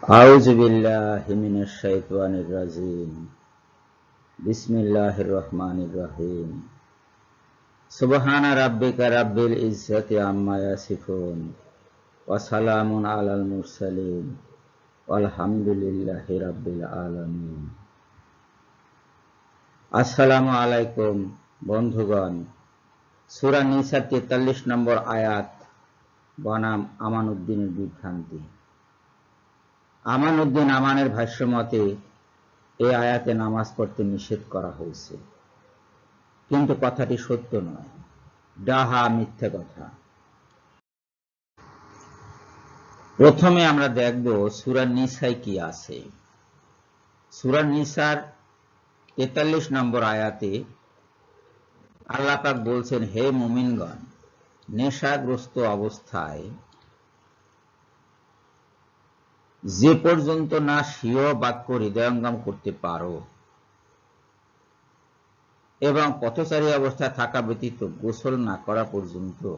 আউযু বিল্লাহি মিনাশ শাইতানির রাজিম বিসমিল্লাহির রহমানির আসসালামু আলাইকুম বন্ধুগণ। সূরা নিসা তেতাল্লিশ নম্বর আয়াত বনাম আমানউদ্দিনের বিভ্রান্তি। আমানউদ্দিন আমানের ভাষ্য মতে এই আয়াতে নামাজ পড়তে নিষেধ করা হয়েছে। কিন্তু কথাটি সত্য নয়। ডাহা মিথ্যে কথা। প্রথমে আমরা দেখব সুরা নিসায় কি আছে। সুরা নিসার তেতাল্লিশ নম্বর আয়াতে আল্লাহ পাক বলছেন, হে মুমিনগণ, নেশাগ্রস্ত অবস্থায় যে পর্যন্ত না স্বীয় বাক্য হৃদয়ঙ্গম করতে পারো এবং পথচারী অবস্থায় থাকা ব্যতীত গোসল না করা পর্যন্ত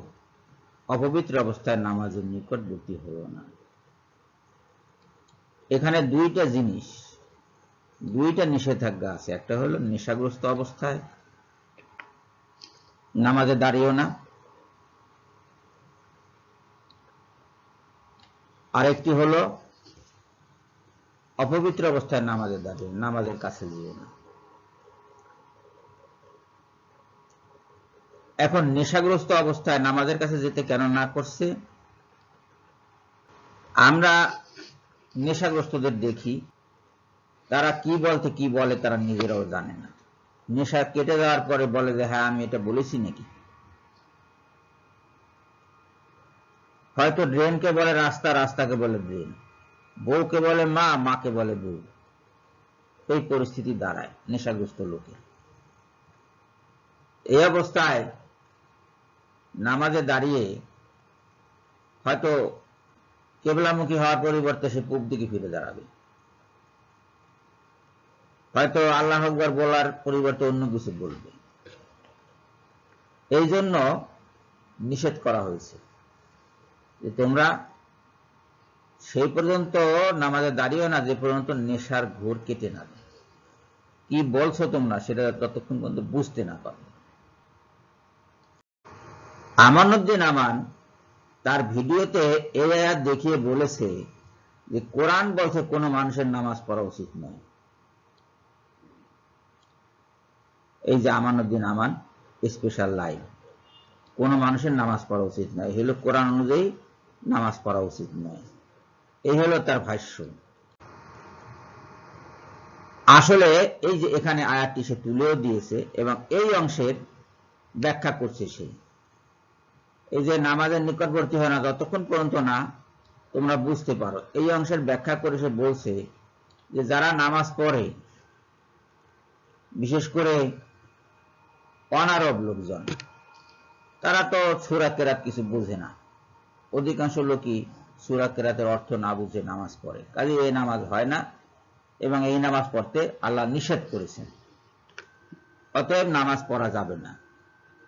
অপবিত্র অবস্থায় নামাজের নিকটবর্তী হলো না। এখানে দুইটা জিনিস, দুইটা নিষেধাজ্ঞা আছে। একটা হলো নেশাগ্রস্ত অবস্থায় নামাজে দাঁড়িয়েও না। আরেকটি হলো অপবিত্র অবস্থায় নামাজে দাঁড়িয়ে, নামাজের কাছে যেও না। এখন নেশাগ্রস্ত অবস্থায় নামাজের কাছে যেতে কেন না করছে? আমরা নেশাগ্রস্তদের দেখি, তারা কি বলতে কি বলে তারা নিজেরাও জানে না। নেশা কেটে যাওয়ার পরে বলে যে হ্যাঁ আমি এটা বলেছি নাকি? হয়তো ড্রেনকে বলে, রাস্তা, রাস্তাকে বলে ড্রেন। বউকে বলে মা, মাকে বলে বউ। এই পরিস্থিতি দাঁড়ায় নেশাগ্রস্ত লোকে এই অবস্থায় নামাজে দাঁড়িয়ে হয়তো কেবলামুখী হওয়ার পরিবর্তে সে পূব দিকে ফিরে দাঁড়াবে। হয়তো আল্লাহ আকবর বলার পরিবর্তে অন্য কিছু বলবে। এই জন্য নিষেধ করা হয়েছে যে তোমরা সেই পর্যন্ত নামাজে দাঁড়িয়ে না, যে পর্যন্ত নেশার ঘোর কেটে না কি বলছো তোমরা, সেটা ততক্ষণ পর্যন্ত বুঝতে না পারো। আমানুদ্দিন আমান তার ভিডিওতে এই আয়াত দেখিয়ে বলেছে যে, কোরআন বলছে কোনো মানুষের নামাজ পড়া উচিত নয়। এই যে আমানুদ্দিন আমান স্পেশাল লাইন কোনো মানুষের নামাজ পড়া উচিত নয়। হলো কোরআন অনুযায়ী নামাজ পড়া উচিত নয়। এই হলো তার ভাষ্য। আসলে এই যে এখানে আয়াতটি সে তুলেও দিয়েছে এবং এই অংশের ব্যাখ্যা করছে সে। এই যে নামাজের নিকটবর্তী হয় না, যতক্ষণ পর্যন্ত না তোমরা বুঝতে পারো, এই অংশের ব্যাখ্যা করে সে বলছে যে যারা নামাজ পড়ে, বিশেষ করে অনারব লোকজন, তারা তো সুরা কেরাত কিছু বোঝে না। অধিকাংশ লোকই সুরা কেরাতের অর্থ না বুঝে নামাজ পড়ে। কাজে এই নামাজ হয় না এবং এই নামাজ পড়তে আল্লাহ নিষেধ করেছেন। অতএব নামাজ পড়া যাবে না।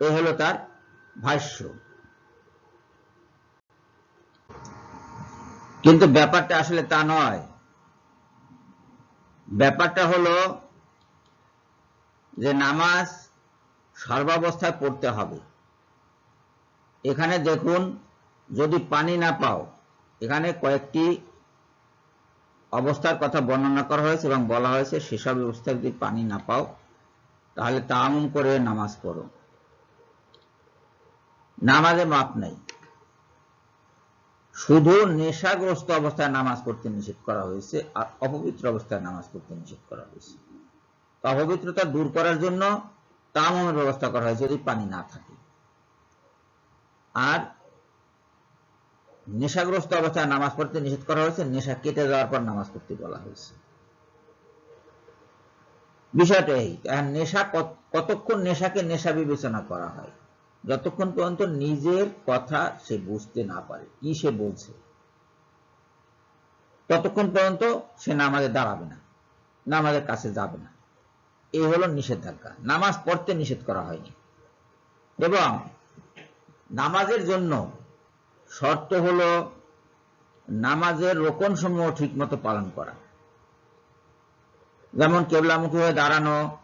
এ হলো তার ভাষ্য। কিন্তু ব্যাপারটা আসলে তা নয়। ব্যাপারটা হলো যে নামাজ সর্বাবস্থায় পড়তে হবে। এখানে দেখুন, যদি পানি না পাও এখানে কয়েকটি অবস্থার কথা বর্ণনা করা হয়েছে এবং বলা হয়েছে, সেসব অবস্থায় যদি পানি না পাও, তাহলে তামুম করে নামাজ পড়ো। নামাজে মাপ নেই। শুধু নেশাগ্রস্ত অবস্থায় নামাজ পড়তে নিষেধ করা হয়েছে আর অপবিত্র অবস্থায় নামাজ পড়তে নিষেধ করা হয়েছে। অপবিত্রতা দূর করার জন্য তামমের ব্যবস্থা করা হয়েছে যদি পানি না থাকে। আর নেশাগ্রস্ত অবস্থায় নামাজ পড়তে নিষেধ করা হয়েছে, নেশা কেটে যাওয়ার পর নামাজ পড়তে বলা হয়েছে। বিষয়টা এই নেশা কতক্ষণ নেশাকে নেশা বিবেচনা করা হয়? যতক্ষণ পর্যন্ত নিজের কথা সে বুঝতে না পারে, কি সে বলছে? ততক্ষণ পর্যন্ত সে নামাজে দাঁড়াবে না, নামাজের কাছে যাবে না। এই হলো নিষেধাজ্ঞা। নামাজ পড়তে নিষেধ করা হয়নি। এবং নামাজের জন্য শর্ত হলো নামাজের রোকন সমূহ ঠিক মতো পালন করা। যেমন কেবলামুখী হয়ে দাঁড়ানো,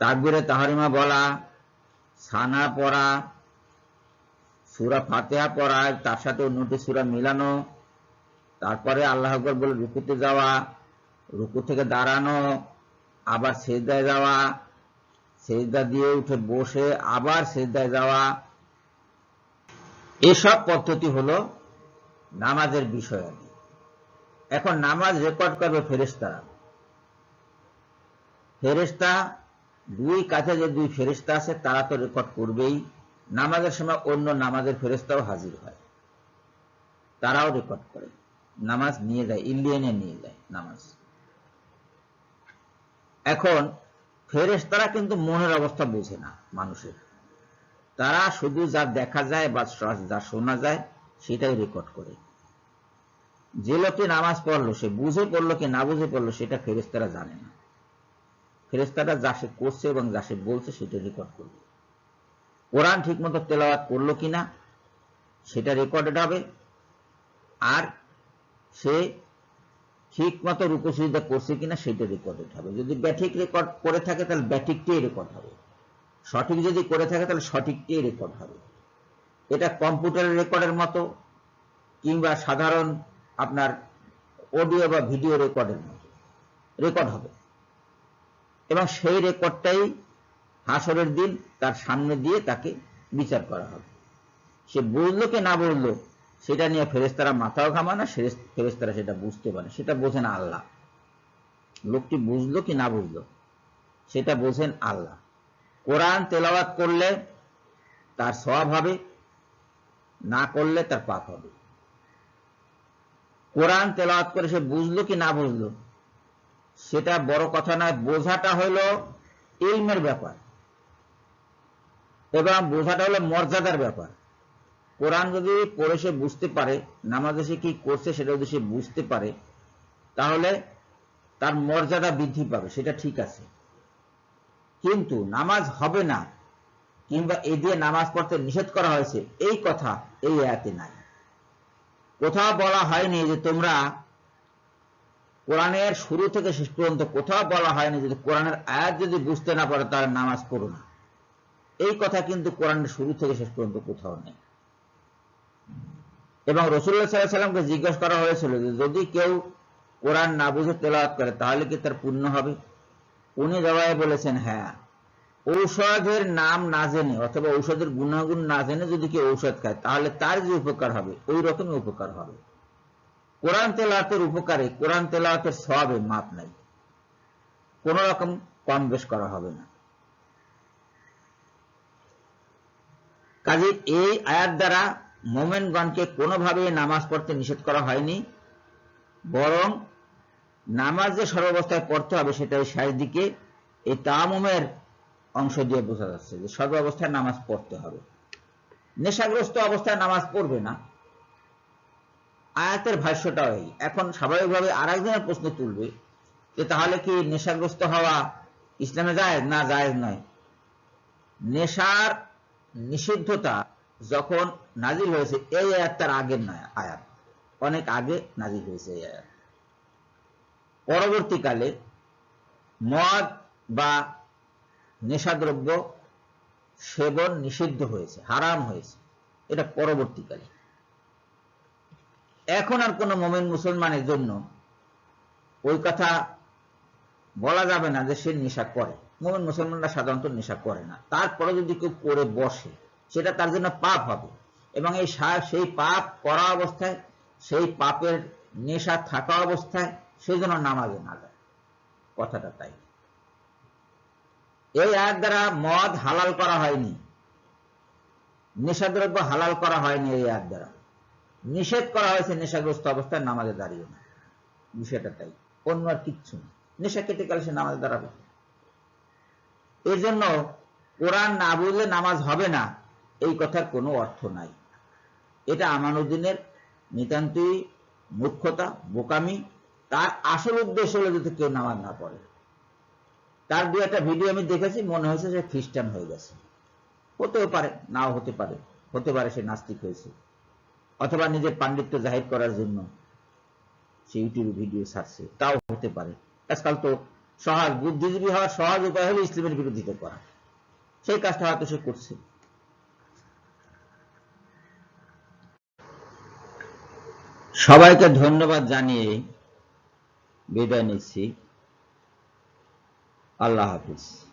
তাকবিরে তাহারিমা বলা, সানা পড়া, সুরা ফাতেহা পড়া, তার সাথে অন্যটি সুরা মিলানো, তারপরে আল্লাহ আকবর বলে রুকুতে যাওয়া, রুকু থেকে দাঁড়ানো, আবার সেজদায় যাওয়া, সেজদা দিয়ে উঠে বসে আবার সেজদায় যাওয়া এসব পদ্ধতি হলো নামাজের বিষয় এখন নামাজ রেকর্ড করবে ফেরেস্তারা ফেরেস্তা দুই কাছে যে দুই ফেরেস্তা আছে, তারা তো রেকর্ড করবেই। নামাজের সময় অন্য নামাজের ফেরেস্তাও হাজির হয়। তারাও রেকর্ড করে। নামাজ নিয়ে যায়, ইন্ডিয়ানে নিয়ে যায় নামাজ। এখন ফেরেস্তারা কিন্তু মনের অবস্থা বোঝে না মানুষের। তারা শুধু যা দেখা যায় বা যা শোনা যায়, সেটাই রেকর্ড করে। যে লোকটি নামাজ পড়ল, সে বুঝে পড়ল কি না বুঝে পড়ল, সেটা ফেরেস্তারা জানে না। ফেরেস্তারা যা সে করছে এবং যা সে বলছে, সেটা রেকর্ড করবে। কোরআন ঠিক মতো তেলাওয়াত করল কিনা সেটা রেকর্ডেড হবে। আর সে ঠিক মতো রূপসুবিধা করছে কিনা সেটা রেকর্ডেড হবে। যদি ব্যাঠিক রেকর্ড করে থাকে, তাহলে ব্যাটিকটাই রেকর্ড হবে। সঠিক যদি করে থাকে, তাহলে সঠিকটাই রেকর্ড হবে। এটা কম্পিউটারের রেকর্ডের মতো, কিংবা সাধারণ আপনার অডিও বা ভিডিও রেকর্ডের মতো রেকর্ড হবে। এবং সেই রেকর্ডটাই হাসরের দিন তার সামনে দিয়ে তাকে বিচার করা হবে। সে বুঝলো কি না বুঝলো, সেটা নিয়ে ফেরেস্তারা মাথাও ঘামা না ফেরেস্তারা সেটা বুঝতে পারে সেটা বোঝেন আল্লাহ। লোকটি বুঝলো কি না বুঝলো, সেটা বোঝেন আল্লাহ। কোরআন তেলাওয়াত করলে তার স্বভাব হবে, না করলে তার পাপ হবে। কোরআন তেলাওয়াত করে সে বুঝলো কি না বুঝলো, সেটা বড় কথা নয়, বোঝাটা হলো ইলমের ব্যাপার। এবং বোঝাটা হলো মর্যাদার ব্যাপার। কোরআন যদি পড়ে সে বুঝতে পারে, নামাজে সে কি করছে সেটা যদি সে বুঝতে পারে, তাহলে তার মর্যাদা বৃদ্ধি পাবে, সেটা ঠিক আছে। কিন্তু নামাজ হবে না, কিংবা এই দিয়ে নামাজ পড়তে নিষেধ করা হয়েছে, এই কথা এই আয়াতে নাই। কোথাও বলা হয়নি যে তোমরা কোরআনের শুরু থেকে শেষ পর্যন্ত কোথাও বলা হয়নি যে কোরআনের আয়াত যদি বুঝতে না পারে তার নামাজ পড়ো না। এই কথা কিন্তু কোরআনের শুরু থেকে শেষ পর্যন্ত কোথাও নেই। এবং রসুল্লাহ সাল্লাহ সাল্লামকে জিজ্ঞাসা করা হয়েছিল যে যদি কেউ কোরআন না বুঝে তেলাওয়াত করে তাহলে কি তার পুণ্য হবে? উনি জবাবে বলেছেন হ্যাঁ ঔষধের নাম না জেনে অথবা ঔষধের গুণাগুণ না জেনে যদি কেউ ঔষধ খায়, তাহলে তার যে উপকার হবে ওই রকমই উপকার হবে। কোরআন তেলাওয়াতের উপকারে, কোরআন তেলাওয়াতের সবে মাপ নাই। কোন রকম কম বেশ করা হবে না। কাজে এই আয়াত দ্বারা মোমেনগণকে কোনোভাবে নামাজ পড়তে নিষেধ করা হয়নি, বরং নামাজ যে সর্বাবস্থায় পড়তে হবে সেটা ওই শেষ দিকে এই তামুমের অংশ দিয়ে বোঝা যাচ্ছে যে সর্বাবস্থায় নামাজ পড়তে হবে। নেশাগ্রস্ত অবস্থায় নামাজ পড়বে না। আয়াতের ভাষ্যটাও এই। এখন স্বাভাবিকভাবে আর একজনের প্রশ্ন তুলবে যে তাহলে কি নেশাগ্রস্ত হওয়া ইসলামে যায় না যায় নয়? নেশার নিষিদ্ধতা যখন নাজিল হয়েছে, এই আয়াত তার আগের নয় আয়াত। অনেক আগে নাজিল হয়েছে এই আয়াত। পরবর্তীকালে মদ বা নেশাদ্রব্য সেবন নিষিদ্ধ হয়েছে, হারাম হয়েছে। এটা পরবর্তীকালে। এখন আর কোন মোমেন মুসলমানের জন্য ওই কথা বলা যাবে না যে সে নেশা করে। মোমেন মুসলমানরা সাধারণত নেশা করে না। তারপরে যদি কেউ করে বসে, সেটা তার জন্য পাপ হবে। এবং এই সেই পাপ করা অবস্থায়, সেই পাপের নেশা থাকা অবস্থায় সেই জন্য নামাজে না যায়। কথাটা তাই। এই আয়াত দ্বারা মদ হালাল করা হয়নি। নেশাদ্রব্য হালাল করা হয়নি এই আয়াত দ্বারা। নিষেধ করা হয়েছে নেশাগ্রস্ত অবস্থায় নামাজে দাঁড়িয়ে না। বিষয়টা তাই। অন্য আর কিচ্ছু না। নেশা কেটে গেলে সে নামাজে দাঁড়াবে। এর জন্য কোরআন না বুঝলে নামাজ হবে না, এই কথার কোনো অর্থ নাই। এটা আমানুদ্দিনের নিতান্তই মূর্খতা, বোকামি তার আসল উদ্দেশ্য হলো যাতে কেউ নামাজ না পড়ে। তার দু একটা ভিডিও আমি দেখেছি, মনে হয়েছে সে খ্রিস্টান হয়ে গেছে। হতেও পারে, নাও হতে পারে। হতে পারে সে নাস্তিক হয়েছে। অথবা নিজের পাণ্ডিত্য জাহির করার জন্য সে ইউটিউবে ভিডিও ছাড়ছে, তাও হতে পারে। আজকাল তো সহজ, বুদ্ধিজীবী হওয়ার সহজ উপায় হলো ইসলামের বিরোধিতা করা। সেই কাজটা হয়তো সে করছে। সবাইকে ধন্যবাদ জানিয়ে বিদায় নিচ্ছি। আল্লাহ হাফিজ।